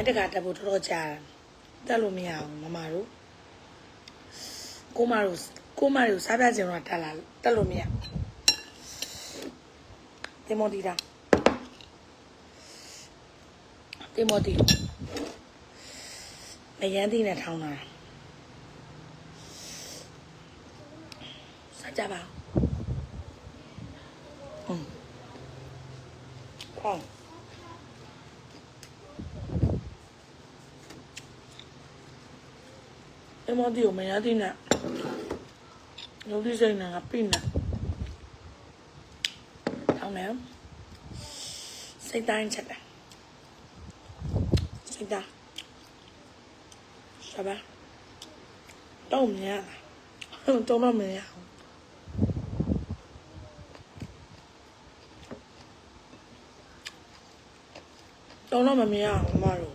လိုင်းတကတက်ဖို့တော်တော်ကြာတယ်တက်လို့မရဘူးမမတို့ကိုမတို့ကိုမတို့စားပြခြင်းတော့တက်လာတက်လို့မရတင်မောတီတာတင်မောတီမယန်းသီးနဲ့ထောင်းလာတာစားကြပါဦးဟော အမဒီကိုမရသေးနဲ့လူဒီစိတ်နဲ့ပြင်းနဲ့ထောင်းနေစိတ်တိုင်းချက်တယ်စိတ်သားရှာပါတော့မရတော့တော့မရအောင်တော့တော့မမြင်အောင်မမတို့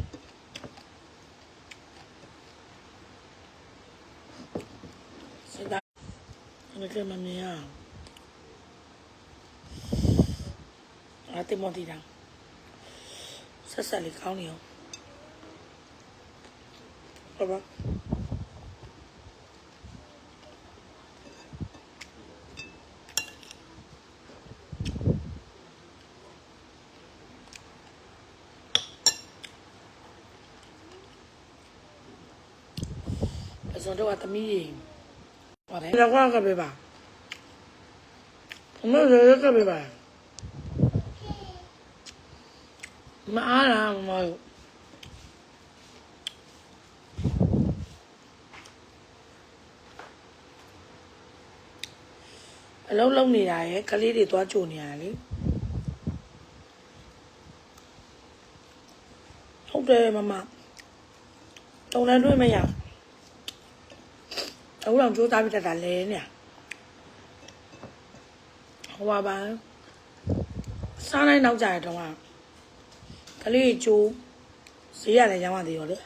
စိတ်သား အဲ့ဒါမမြင်အောင်အတေမတီတာဆက်ဆက်လေးကောင်းနေအောင်ဟုတ်ပါအစုံတော့အသမီးရေပါတယ်လောက်ကွာကပဲပါ ဘမရေကပဲပါမအားလားမမတို့အလုံးလုံးနေတာရယ်ကလေးတွေသွားကြိုနေရတယ်လေဟုတ်တယ်မမတုံလည်းတွေ့မရအခုတော့ကြိုးစားပြီးတတ်တာလဲနေ ဟိုပါပါစားနိုင်နောက်ကြရတော့ကလေးကြိုးဈေးရတယ်ရောင်းရသေးရောလေဟ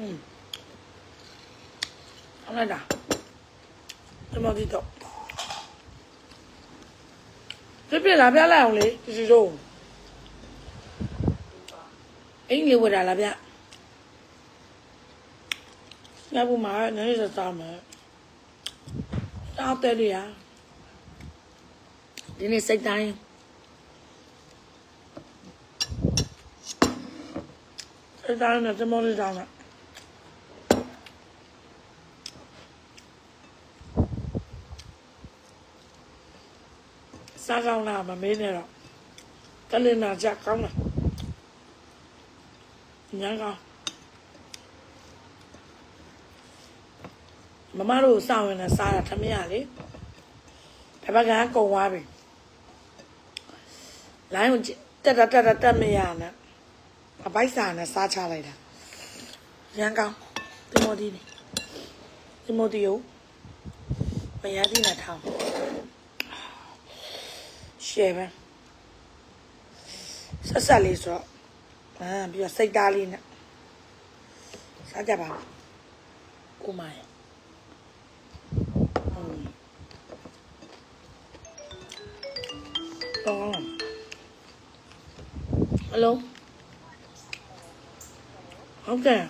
ွန်းဟုတ်လားဒီမဒီတော့ပြပြလာပြလိုက်အောင်လေဒီစီတော့အင်းလေးဝယ်တာလားဗျ ညဘူးမှာနည်းနည်းစားမယ်စားတယ်လေရဒီနေ့စိတ်တိုင်းစိတ်တိုင်းနဲ့သမောလေးတောင်းတာစားကောင်းလားမမေးနဲ့တော့ကလင်နာကြကောင်းလားညာကောင်း မမတို့စောင့်ရင်လည်းစားတာထမရလေတပတ်ကကုံသွားပြီလိုင်းကိုတက်တက်တက်တက်မရနဲ့အပိုက်စာနဲ့စားချလိုက်တာရန်ကောင်းတင်မော်ဒီနေတင်မော်ဒီကိုမရသည်နဲ့ထောင်းရှယ်ပဲဆက်ဆက်လေးဆိုတော့အာပြီးတော့စိတ်သားလေးနဲ့စားကြပါဦးကိုမိုင် ဟယ်လိုဟုတ်ကဲ့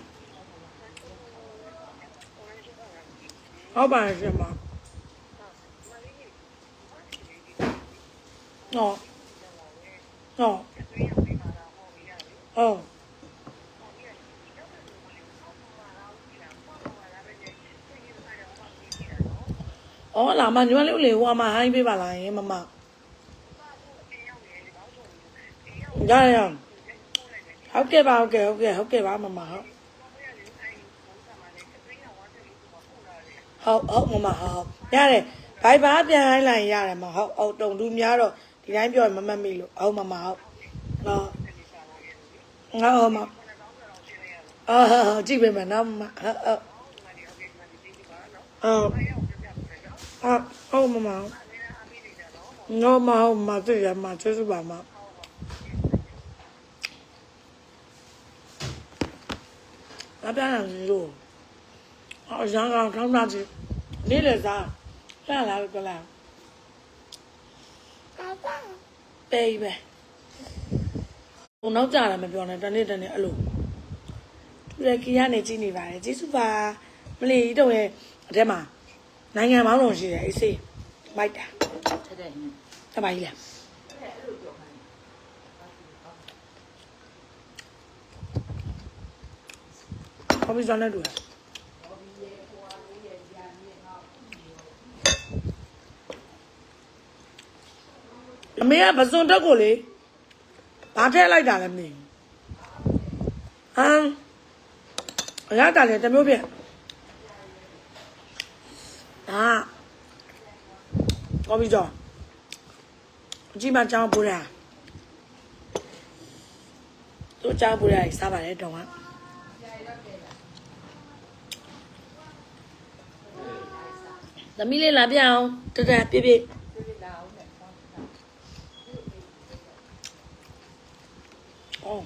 ဟုတ်ပါရဲ့ရှင်မနော်နော်ဟုတ်အော်လာမညီမလေးကိုလေဟိုမှာဟိုင်းပေးပါလားယင်မမ ရရဟုတ်ကဲ့ပါဟုတ်ကဲ့ဟုတ်ကဲ့ဟုတ်ကဲ့ပါမမဟုတ်ဟုတ်ဟုတ်မမဟုတ်ရတယ်ဘိုင်ဘာပြန်ဟိုင်းလိုက်ရတယ်မဟုတ်ဟုတ်တုံတူများတော့ဒီတိုင်းပြောရင်မမတ်မိလို့ဟုတ်မမဟုတ်နော်ငါဟုတ်မအာကြည့်ပေးမယ်နော်မဟုတ်ဟုတ်ဟုတ်ဟုတ်မမဟုတ်နော်မဟုတ်မသိရမှာကျေးဇူးပါမ လာပြန်လာလို့အော်ရန်ကောင်ထောင်းသားကြီးနေလေစားလာလာကြလား爸爸，ပေးပဲဘုံနောက်ကြတာမပြောနဲ့တနေ့တနေ့အဲ့လိုသူလည်းကြီးကနေကြည့်နေပါတယ်ကျေးဇူးပါမလီတော့ရဲ့အထက်မှာနိုင်ငံပေါင်းစုံရှိတယ်အေးစေးမိုက်တာထက်တဲ့ဟင်းတပါကြီးလား ဟောပြီးစမ်းနေတူလားအမေကပစွန်တက်ကိုလေဘာထည့်လိုက်တာလဲမသိဘူးဟမ်အရတာလေတစ်မျိုးပြဒါကောပြီးတော့အကြီးမကြောင်းပူတာသူကြောင်းပူတာစားပါတယ်တောင်က သမီးလေးလာပြအောင်တတပြပြအော်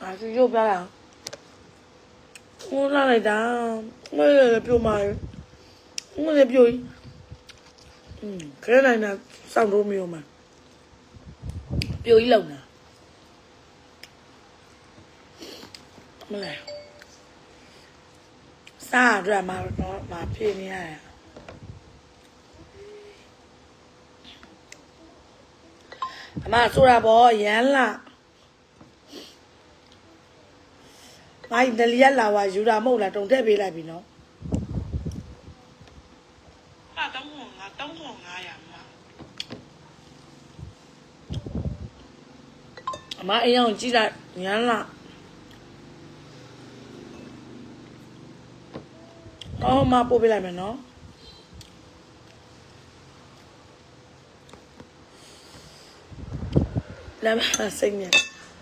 အားရုပ်ပြလာဦးလာလိုက်တာမလေးလည်းပြုံးပါရဲ့မလေးပြုံးကြီးอืมခဲနိုင်တာစောင့်လို့မရမှာပြုံးကြီးလုံတာမလေး စားအတွက်မှာတော့မဖြစ်နေရတယ်အမဆိုတာပေါ့ရမ်းလာမိုင်းဒလီယက်လာဝါယူတာမဟုတ်လားတုံထည့်ပေးလိုက်ပြီနော်ဟာတောင်းဟောငါတောင်းဟော900မှာအမအိမ်အောင်ကြည့်လိုက်ရမ်းလာ အော်မပို့ပေးလိုက်မယ်နော်လမ်းမစိတ်နဲ့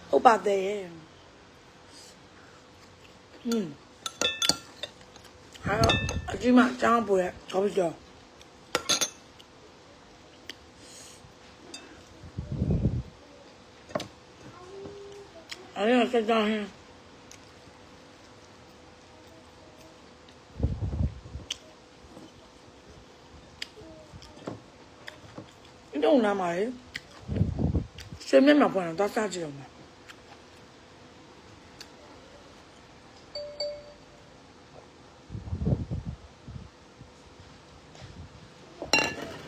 ဟုတ်ပါတယ်ရဲ့ဟွန်းဟာအကြီးမចောင်းပို့ရခေါ်ပြီးတော့အဲ့ဒါစကြဟင်း ကုန်နားမှာလေရှင်းမျက်မှောက်ပေါ်တော့သွားစားကြည့်အောင်ပါ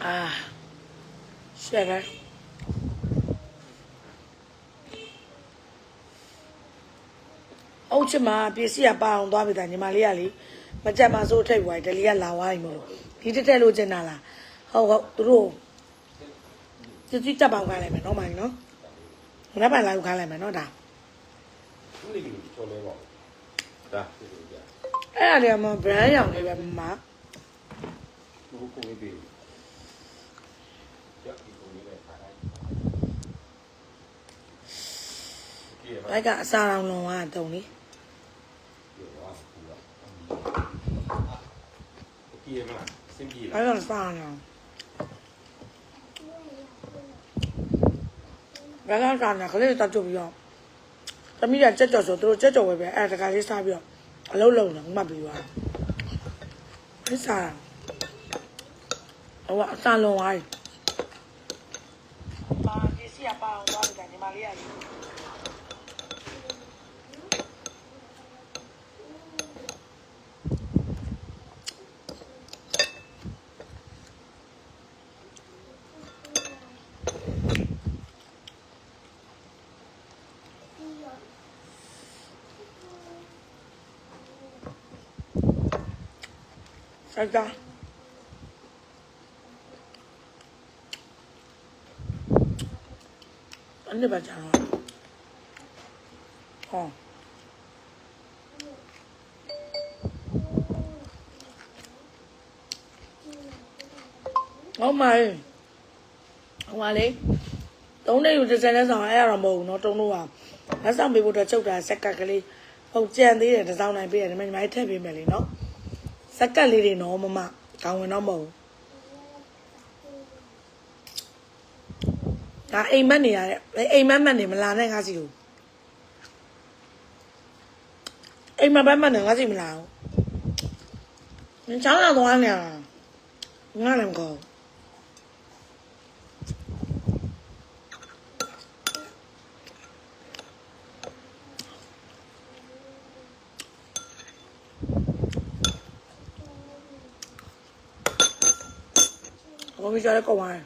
အာရှယ်ရယ်အုတ်ချမပစ္စည်းကပါအောင်သွားပြီတာညီမလေးကလေမကြက်မဆိုးထိတ်ဝိုင်းဒလီကလာဝိုင်းမို့ဒီတက်တက်လို့ကျင်တာလားဟုတ်ဟုတ်သူတို့ စစ်စစ်တက်ပေါင်းခိုင်းလိုက်မယ်နော်မိုင်းနော်ငါပိုင်လိုက်ခိုင်းလိုက်မယ်နော်ဒါဦးလေးကြီးချောလဲပေါ့ဒါဒီလိုကြာအဲ့ဒါတွေကမှ brand ရောင်တွေပဲမမဘုခုလေးပြီးရက်ဒီကိုလေးနဲ့ခါလိုက်ကြည့်ရပါဘိုက်ကအစားအောင်လုံးဝတုံလေဒီတော့ကူတော့ကြည့်ရမလားစင်ပြေဘိုလားက်ကစားအောင် ဘယ်ကောင်စားနေခလေးတက်ကြပြီးတော့သမီးကကြက်ကြော်ဆိုသူတို့ကြက်ကြော်ပဲပဲအဲ့ဒါတခါလေးစားပြီးတော့အလုံးလုံးတော့မှတ်ပြီးသွားတယ်စားဟိုကအစားလုံးသွားပြီပါဒီစီကပါအောင်သွားတယ်ညီမလေးက လေ ဆိုင်တာအဲ့ဒါကြာဟောဟောမိုင်ဟောလေတုံးနေယူတစ်စက်နဲ့ဆောင်အဲ့ရတော့မဟုတ်ဘူးเนาะတုံးတို့ကလက်ဆောင်ပေးဖို့တော့ချုပ်တာစက်ကက်ကလေးဟုတ်ကြံသေးတယ်တစ်စောင်းနိုင်ပေးရတယ်ဒီမှာညီမလေးထည့်ပေးမယ်လေเนาะ စက်ကတ်လေးတွေနော်မမကောင်းဝင်တော့မဟုတ်ဘူးဒါအိမ်မက်နေရတဲ့အိမ်မက်မက်နေမလာနဲ့ငါစီကိုအိမ်မက်ဘက်မက်နေငါစီမလာဘူးငါချောင်းလာသွားနေရငါလည်းမကောင်း ဘာမီရှာလည်းကောက်သွားတယ်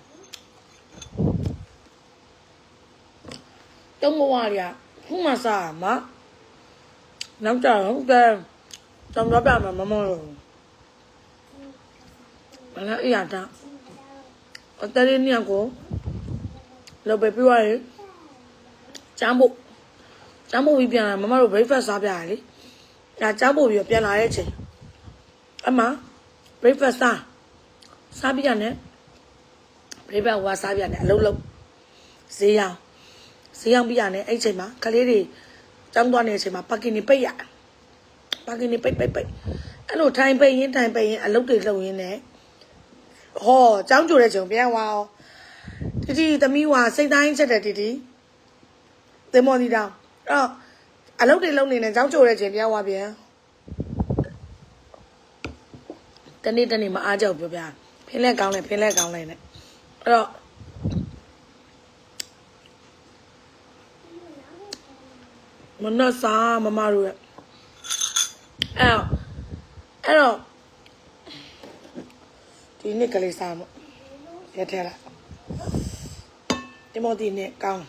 တုံးမဝရခုမှစားရမှာနောက်ကြတော့ကဲတောင်တော့ပြမှာမမောလို့ဘာလဲအရာတာအတရင်းညကိုလောက်ပဲပြောရရင်ကျမ်းဖို့ကျမ်းဖို့ပြီးပြန်လာမမတို့ breakfast စားပြရလေဒါကျမ်းဖို့ပြီးပြန်လာတဲ့အချိန်အမ breakfast စားစားပြရတ ပြိပတ်ဝါစားပြနဲ့အလုံးလုံးဈေးရောင်းဈေးရောင်းပြရနဲ့အဲ့ချိန်မှာကလေးတွေတောင်းသွားနေတဲ့အချိန်မှာပါကင်နေပိတ်ရပါကင်နေပိတ်ပိတ်ပိတ်အဲ့လိုထိုင်ပိတ်ရင်ထိုင်ပိတ်ရင်အလုပ်တွေလုပ်ရင်းနဲ့ဟောចောင်းကြိုတဲ့ချိန်ပြန်ဝါအောင်တတိသမီးဝါစိတ်တိုင်းချက်တယ်တတိသင်မော်ဒီတောင်းအဲ့တော့အလုပ်တွေလုပ်နေနဲ့ចောင်းကြိုတဲ့ချိန်ပြန်ဝါပြန်တနေ့တနေ့မအားကြောက်ပြောပြဖင်းလက်ကောင်းလဲဖင်းလက်ကောင်းလဲနဲ့ အဲ့တော့မနက်စာမမတို့ရဲ့အဲ့တော့အဲ့တော့ဒီနေ့ကလေးစားမရထဲလာဒီမိုဒီနဲ့ကောင်း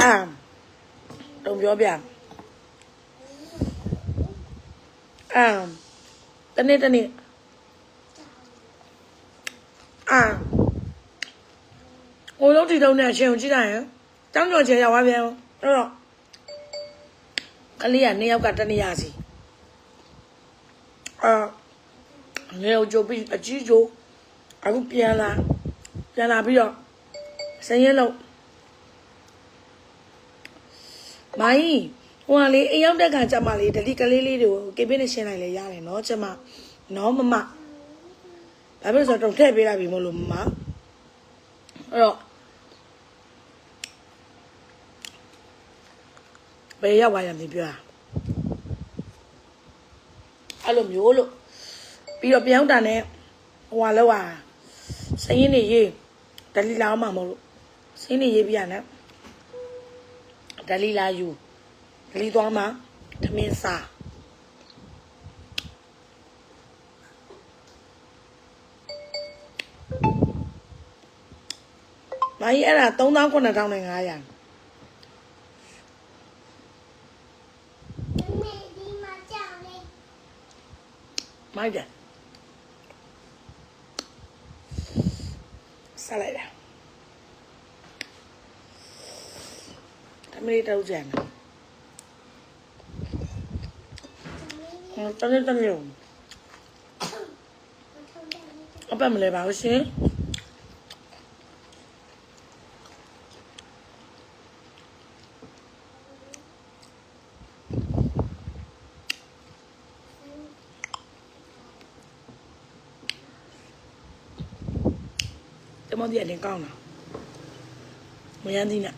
အာတုံပြောပြအာတနေ့တနေ့ အာဟိုလုံးတီတုံးနဲ့အချင်းကိုကြည့်လိုက်ရင်တောင်းကြော်ချေရောက်သွားပြန်အဲ့တော့ကလေးကနှစ်ယောက်ကတနေရစီအာငယ်ကိုကြိုပြီးအကြီးကြိုအခုပြန်လာပြန်လာပြီးတော့စရင်ရဲလုံးမိုင်းဟိုကလေအိမ်ရောက်တဲ့ခါကျမလေးဒလီကလေးလေးတွေကိုကေပင်းနဲ့ရှင်းလိုက်လေရတယ်နော်ကျမနော်မမ ဘာဖြစ်လို့ဆိုတော့ထည့်ပေးလိုက်ပြီမလို့မမအဲ့တော့ဘယ်ရောက်သွားရမလဲပြောတာအဲ့လိုမျိုးလို့ပြီးတော့ပြောင်းတာနဲ့ဟိုကလောက်อ่ะစရင်နေရေးဒလီလာအောင်မှာမဟုတ်လို့စရင်နေရေးပြရနဲ့ဒလီလာယူဒလီသွားမှာသမင်းစား ။မကြီးအဲ့ဒါ3900 9500မိုက်တယ်ဆက်လိုက်တာတမီးတောက်ကြံတယ်တမီးတမီးအပတ်မလဲပါဘူးရှင် တမဒီအနေကောင်းလားမယန်းဒီနာ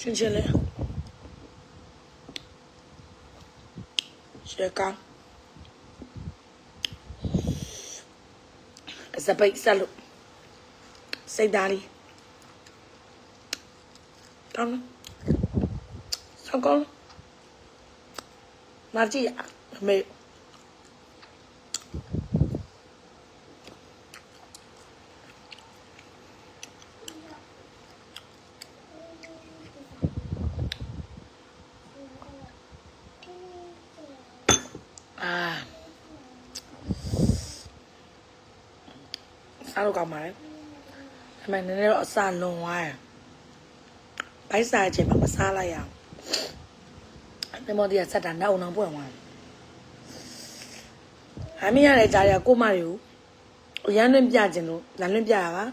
ချင်းချင်းလေးရှေကောင်းစပိတ်ဆက်လို့စိတ်သားလေးတောင်းဆောင်းကောင်းမာကြည့်ရအမေအာ စားလို့ကောင်းပါလေအမေနည်းနည်းတော့အစာလွန်သွားတယ်ဘိုက်စားခြင်းမှာမစားလိုက်ရအောင်ဒီမော်ဒီကဆက်တာနောက်အောင်ပွင့်သွားတယ်အမေရတယ်ကြားရကိုမတွေကိုရမ်းလွင့်ပြခြင်းလို့လမ်းလွင့်ပြရပါ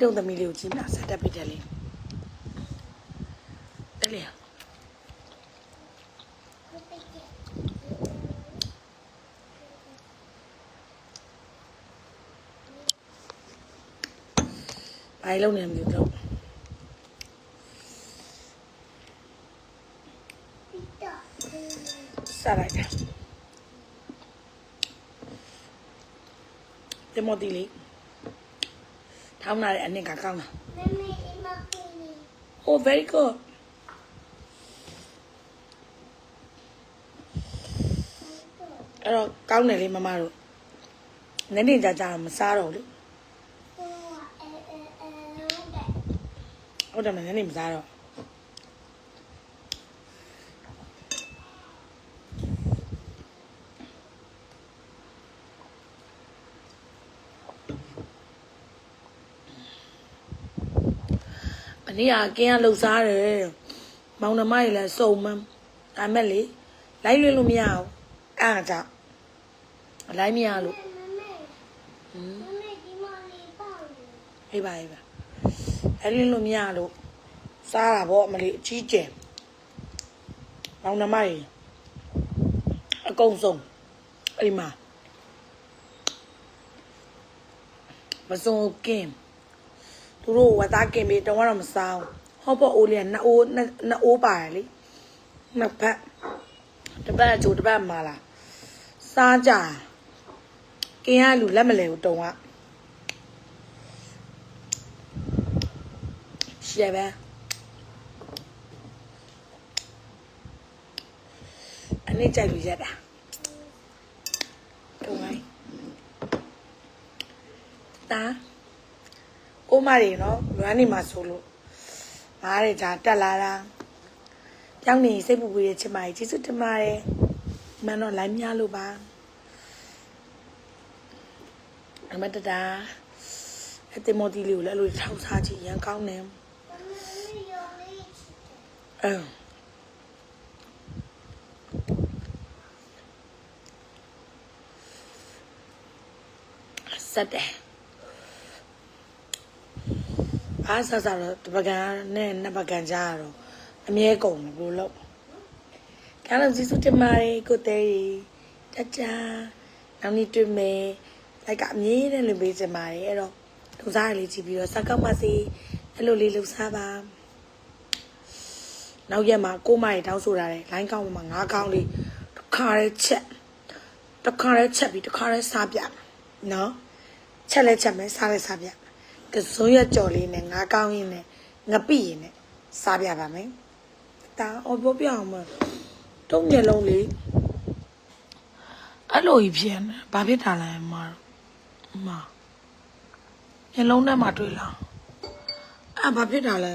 တုံသမီးလေးကိုကြည့်မလားဆက်တက်ပြတယ်လေတယ်လေ ဘာလုပ်နေမလဲတော့စားလိုက်တယ်တမောတီလေးထောင်းလာတဲ့အနှစ်ကကောင်းတာဟို very good အဲ့တော့ကောင်းတယ်လေမမတို့နည်းနည်းကြာကြာမစားတော့ဘူးလေ ဟုတ်တယ်မနည်းနည်းမစားတော့အနည်းအားကင်းရလှုပ်စားတယ်မောင်နှမတွေလည်းစုံမန်းဒါမဲ့လေလိုက်လွှင့်လို့မရဘူးအဲ့ဒါကြောင့်လိုက်မရလို့မမေမမေဒီမလေးပေါ့လေအေးပါအေးပါ အဲ့လွှင့်လို့မရလို့စားတာပေါ့အမလေးအကြီးကျယ်မောင်နှမတွေအကုန်စုံအဲ့ဒီမှာမစုံကင်းသူတို့ဝတ်သားကင်ပြီးတော့တော့မစားဘူးဟောပေါ့အိုးလေးကနှစ်အိုးနှစ်နှစ်အိုးပါတယ်လေနှစ်ဖက်တစ်ပတ်အချိုတစ်ပတ်မှာလာစားကြကင်းရလူလက်မလဲဘူးတုံက ရှယ်ပဲအနည်းကြိုက်လို့ရက်တာတုံလိုက်တာကိုမတွေနော်လွမ်းနေမှာဆိုလို့မားတွေဒါတက်လာတာကြောင်းနေစိတ်ပူပူရဲ့ချစ်မကြီးကျေးဇူးတင်ပါတယ်မန်တော့လိုင်းများလို့ပါအမတတာအတေမော်တီလေးကိုလည်းအဲ့လိုထောက်စားကြည့်ရန်ကောင်းတယ် မမေရောလေးချစ်တယ် အင်း ဆက်တယ်အားစားစားတော့တပကံနဲ့နှစ်ပကံကြားရတော့အမြဲကုန်တယ်ဘယ်လိုလုပ်ကားလို့ကျေးဇူးတင်ပါတယ်ကိုသေးတကြနောက်နေ့တွေ့မယ်လိုက်ကအမြဲတမ်းလွန်ပေးချင်ပါတယ်အဲ့တော့ဒုစားရလေးကြည့်ပြီးတော့စကောက်ပါစေအဲ့လိုလေးလှူစားပါ နောက်ရက်မှာကိုမရေတောင်းဆိုတာလေလိုင်းကောင်းမှာငါးကောင်းလေးတစ်ခါရဲချက်တစ်ခါရဲချက်ပြီးတစ်ခါရဲစားပြနော်ချက်လဲချက်မယ်စားလဲစားပြကစုံရက်ကြော်လေးနဲ့ငါးကောင်းရင်းနဲ့ငပိရင်းနဲ့စားပြပါမယ်ဒါအော်ပြောပြအောင်မတုံးမျက်လုံးလေးအဲ့လိုကြီးဖြစ်နေဘာဖြစ်တာလဲမမမျက်လုံးထဲမှာတွေ့လားအဲ့ဘာဖြစ်တာလဲ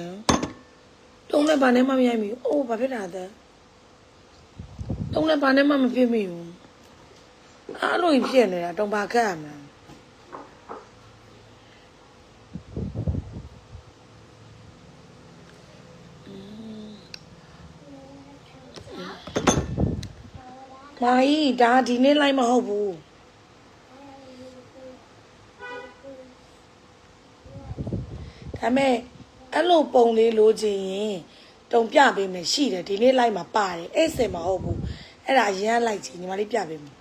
တုံးလည်းဘာနဲ့မှမရိုက်မိဘူး။အိုးဘာဖြစ်တာလဲ။တုံးလည်းဘာနဲ့မှမဖြစ်မိဘူး။အားလုံးကြီးဖြစ်နေတာတုံးပါခက်ရမှာ။မာကြီးဒါဒီနေ့လိုက်မဟုတ်ဘူး။ဒါမဲ့ အဲ့လိုပုံလေးလိုချင်ရင်တုံပြပေးမယ်ရှိတယ်ဒီနေ့လိုက်မှာပါတယ်အဲ့စင်မဟုတ်ဘူးအဲ့ဒါအရင်ကလိုက်ချင်ညီမလေးပြပေးမယ်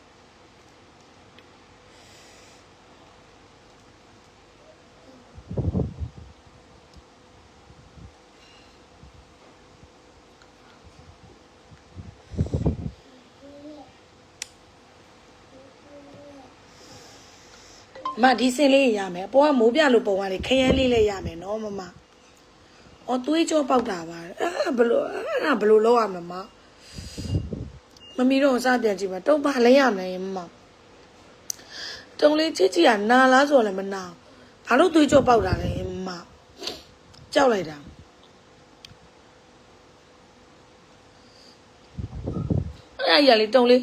အမဒီစင်လေးရမယ်အပေါ်ကမိုးပြလို့ပုံကလေခရမ်းလေးလည်းရမယ်နော်မမ အော်သွေးကြောပေါက်တာပါအဲ့ဒါဘလို့အဲ့ဒါဘလို့လောက်ရမလဲမမမီတော့စပြန်ကြည့်ပါတုံးပါလဲရမယ်မမတုံးလေးချစ်ချစ်ကနာလားဆိုလည်းမနာဘာလို့သွေးကြောပေါက်တာလဲမမကြောက်လိုက်တာအဲ့ရလေတုံးလေး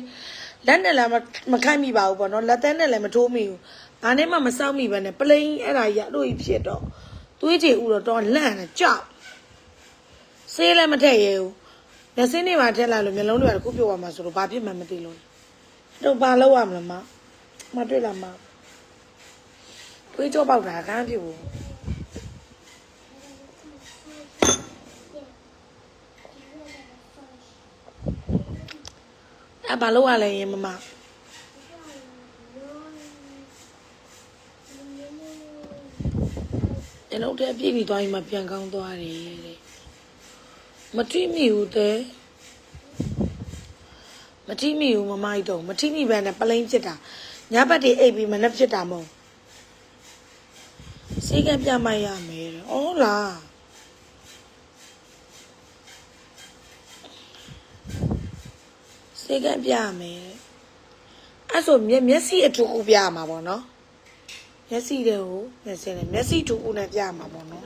လက်နဲ့လည်းမခိုက်မိပါဘူးပေါ့နော်လက်သေးနဲ့လည်းမထိုးမိဘူးဘာနဲ့မှမစောက်မိပဲနဲ့ပလိန်အဲ့ဒါရလို့ဖြစ်တော့သွေးကြည်ဥတော့တော့လန့်နေကြောက် ဆေးလည်းမထည့်ရဘူးလက်စင်းတွေမှာထည့်လိုက်လို့မျိုးလုံးတွေကခုပြုတ်သွားမှာဆိုတော့ဘာဖြစ်မှမသိလို့တော့ဘာလောက်ရမလဲမမတွေ့လားမသွေးကြောပေါက်တာကန်းဖြစ်ဘူးအဲ့ဘာလောက်ရလဲရင်မမကျွန်တော်တို့အပြည့်ပြီးသွားရင်မှပြန်ကောင်းသွားတယ်တဲ့ မထိမိဘူးတဲ့မထိမိဘူးမမကြီးတော့မထိမိဘဲနဲ့ပလိန်ဖြစ်တာညဘက်တွေအိပ်ပြီးမနှက်ဖြစ်တာမဟုတ်စေကပြမရမယ်တဲ့ဩလားစေကပြရမယ်တဲ့အဲ့ဆိုမျက်မျက်စိအထူးကူပြရမှာပေါ့နော်မျက်စိတွေကိုမျက်စိနဲ့မျက်စိထူးကူနဲ့ပြရမှာပေါ့နော်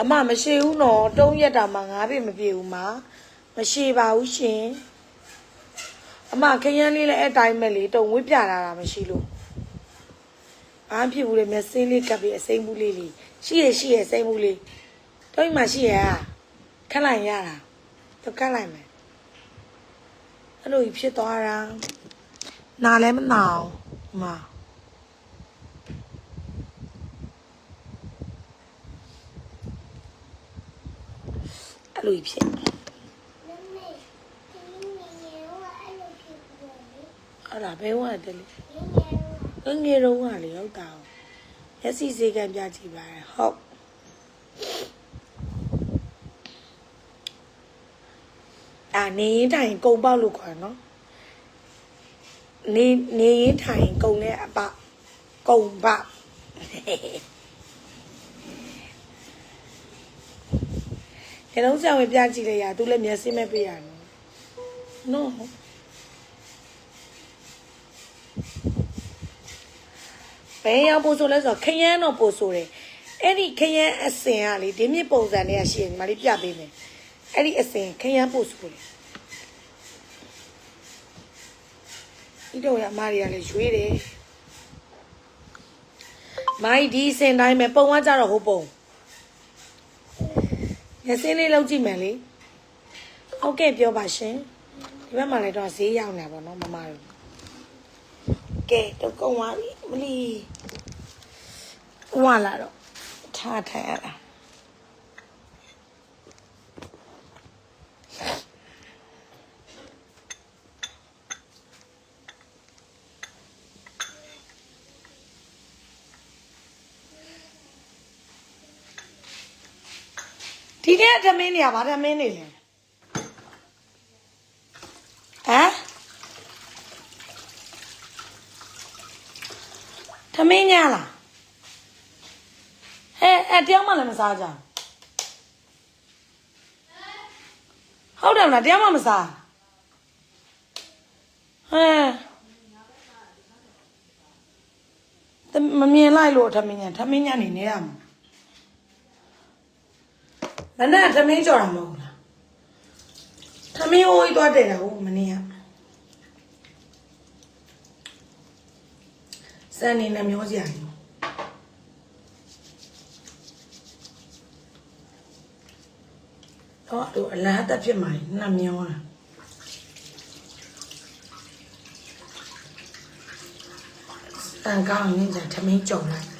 အမမရှိဘူးနော်တုံးရက်တာမှငါးပြည့်မပြေဘူးမမရှိပါဘူးရှင်အမခရမ်းလေးလည်းအဲ့တိုင်းပဲလေတုံဝှပြလာတာမရှိလို့အားဖြစ်ဘူးလေမျက်စိလေးကပ်ပြီးအစိမ့်ဘူးလေးလေးရှိရရှိရစိမ့်ဘူးလေးတုံးမှရှိရခက်လိုက်ရတာတော့ခက်လိုက်မယ်အဲ့လိုကြီးဖြစ်သွားတာနားလည်းမနာအောင်ဒီမှာ လိုကြီးဖြစ်မမေဒီနေရောအဲ့လိုဖြစ်ပေါ်လေအဲ့ဒါဘဲဝတ်တယ်လေဒီနေရောငယ်ငယ်တော့ကလေဟုတ်တာမျက်စိစေကံပြကြည့်ပါရဟုတ်အာနေရင်တိုင်ကုံပေါက်လို့ခေါ်နော်နေနေရင်တိုင်ကုံနဲ့အပကုံပေါက်။ ရုံးဆောင်ဝင်ပြကြည့်လိုက်ရသူလည်းမျက်စိမဲ့ပြရနော်။ No ဘယ်ရောက်ပို့ဆိုလဲဆိုတော့ခရမ်းတော့ပို့ဆိုတယ်။အဲ့ဒီခရမ်းအစင်ကလေဒီမြစ်ပုံစံတွေကရှိရင်ဒီမှာလေးပြပေးမယ်။အဲ့ဒီအစင်ခရမ်းပို့ဆိုတယ်။ဒီတော့ရအမရီကလည်းရွေးတယ်။မိုင်းဒီအစင်တိုင်းပဲပုံကကြတော့ဟိုပုံ။ မျက်စင်းလေးလောက်ကြည့်မယ်လေ။ဟုတ်ကဲ့ပြောပါရှင်။ဒီဘက်မှာလည်းတော့ဈေးရောက်နေပါတော့မမတို့။ကဲတော့ကုန်းသွားပြီမလီ။ဝါလာတော့ထားထိုင်ရတာ ဒီနေ့သမင်းနေရပါသမင်းနေလဲဟမ်သမင်းညာလားဟဲ့အဲ့တယောက်မှလည်းမစားကြဘူးဟုတ်တယ်မလားတယောက်မှမစားဟဲ့သမမမြင်လိုက်လို့သမင်းညာသမင်းညာနေနေရမှာ မနဲ့သမင်းကြော်တာမဟုတ်လားသမင်းဟိုးကြီးသွားတယ်တာဟုတ်မနေ့ကစံနေနဲ့မျောစရာကြီးတော့တို့အလားတက်ဖြစ်မှာနှမျောတာစံကောင်းနေကြသမင်းကြော်လိုက်